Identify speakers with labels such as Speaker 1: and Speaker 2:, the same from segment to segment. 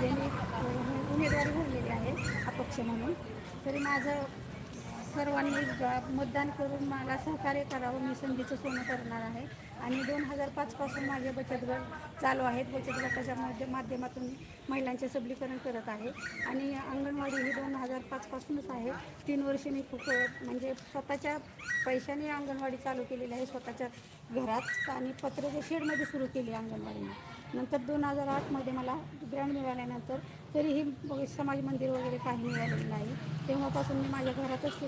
Speaker 1: म्हणजे मी उमेदवारी भरलेली आहे अपक्ष म्हणून. तरी माझं सर्वांनी मतदान करून मला सहकार्य करावं. मी संधीचं सोनं करणार आहे. आणि दोन हजार पाचपासून माझे बचत गट चालू आहेत. बचत गटाच्या माध्य माध्यमातून मी महिलांचे सबलीकरण करत आहे. आणि अंगणवाडी ही दोन हजार पाचपासूनच आहे. तीन वर्ष मी खूप म्हणजे स्वतःच्या पैशाने अंगणवाडी चालू केलेली आहे. स्वतःच्या घरात आणि पत्र्याच्या शेडमध्ये सुरू केली अंगणवाडीने. नंतर दोन हजार आठमध्ये मला ग्रँड मिळाल्यानंतर तरीही समाज मंदिर वगैरे काही मिळालेलं नाही. तेव्हापासून मी माझ्या घरातच ते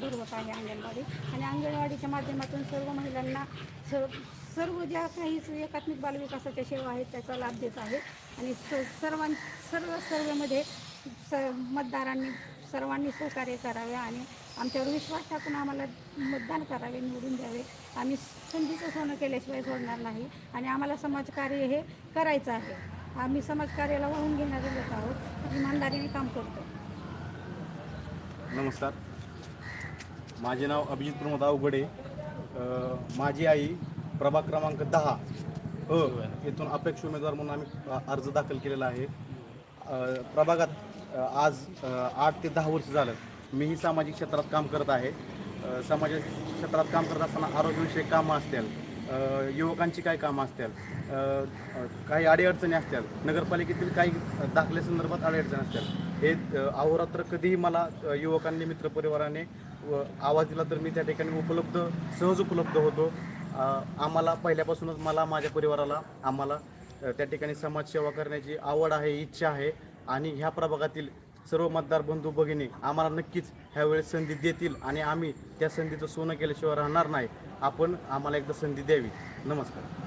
Speaker 1: भरवत आहे अंगणवाडी आणि अंगणवाडीच्या माध्यमातून सर्व महिलांना सर्व सर्व ज्या काही एकात्मिक बालविकासाच्या सेवा आहेत त्याचा लाभ देत आहे. आणि स सर्वां सर्व सर्वेमध्ये स मतदारांनी सर्वांनी सहकार्य करावे आणि आमच्यावर विश्वास टाकून आम्हाला मतदान करावे निवडून द्यावे. आम्ही संधीचं सोनं केल्याशिवाय सोडणार नाही. आणि आम्हाला समाजकार्य हे करायचं आहे. आम्ही समाजकार्याला वाहून घेणारे लोक आहोत. इमानदारीने काम करतो.
Speaker 2: नमस्कार. माझे नाव अभिजित प्रमोद अवघडे. माझी आई प्रभाग क्रमांक दहा अ येथून अपेक्ष उमेदवार म्हणून आम्ही अर्ज दाखल केलेला आहे. प्रभागात आज आठ ते दहा वर्ष झालं मीही सामाजिक क्षेत्रात काम करत आहे. सामाजिक क्षेत्रात काम करत असताना आरोग्यविषयक कामं असतील. युवकांची काय कामं असतील? काही अडीअडचणी असतील? नगरपालिकेतील काही दाखल्यासंदर्भात संदर्भात अडीअडचणी असतील? हे अहोरात्र कधीही मला युवकांनी मित्रपरिवाराने व आवाज दिला तर मी त्या ठिकाणी उपलब्ध सहज उपलब्ध होतो. आम्हाला पहिल्यापासूनच मला माझ्या परिवाराला आम्हाला त्या ठिकाणी समाजसेवा करण्याची आवड आहे इच्छा आहे. आणि ह्या प्रभागातील सर्व मतदार बंधू भगिनी आम्हाला नक्कीच ह्यावेळेस संधी देतील आणि आम्ही त्या संधीचं सोनं केल्याशिवाय राहणार नाही. आपण आम्हाला एकदा संधी द्यावी. नमस्कार.